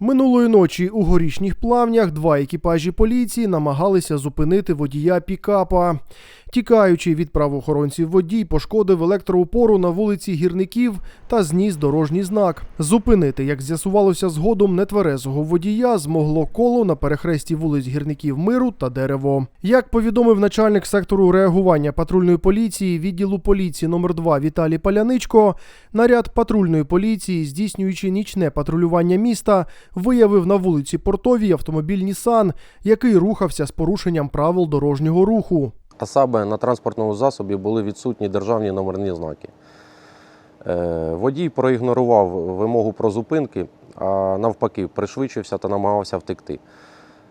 Минулої ночі у горішніх плавнях два екіпажі поліції намагалися зупинити водія пікапа. Тікаючи від правоохоронців водій пошкодив електроупору на вулиці гірників та зніс дорожній знак. Зупинити, як з'ясувалося згодом, нетверезого водія змогло коло на перехресті вулиць гірників Миру та Дерево. Як повідомив начальник сектору реагування патрульної поліції відділу поліції номер 2 Віталій Паляничко, наряд патрульної поліції, здійснюючи нічне патрулювання міста, виявив на вулиці Портовій автомобіль Нісан, який рухався з порушенням правил дорожнього руху. А саме на транспортному засобі були відсутні державні номерні знаки. Е, Водій проігнорував вимогу про зупинки, а навпаки, пришвидшився та намагався втекти.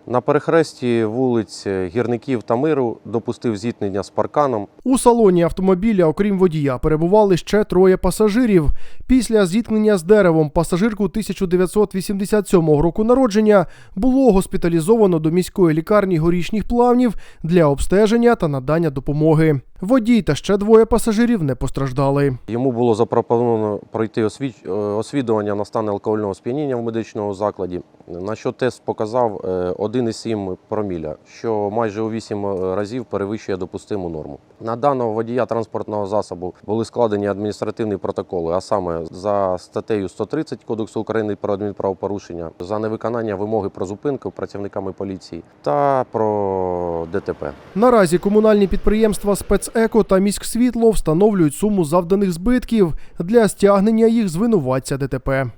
На перехресті вулиць Гірників та Миру допустив зіткнення з парканом. У салоні автомобіля, окрім водія, перебували ще троє пасажирів. Після зіткнення з деревом пасажирку 1987 року народження було госпіталізовано до міської лікарні горішніх плавнів для обстеження та надання допомоги. Водій та ще двоє пасажирів не постраждали. Йому було запропоновано пройти е, освідування на стан алкогольного сп'яніння в медичному закладі, на що тест показав е, 1,7 проміля, що майже у 8 разів перевищує допустиму норму. На даного водія транспортного засобу були складені адміністративні протоколи, а саме за статтею 130 Кодексу України про адмінправопорушення, за невиконання вимоги про зупинку працівниками поліції та про ДТП. Наразі комунальні підприємства спецеко та міськсвітло встановлюють суму завданих збитків для стягнення їх з винуватця ДТП.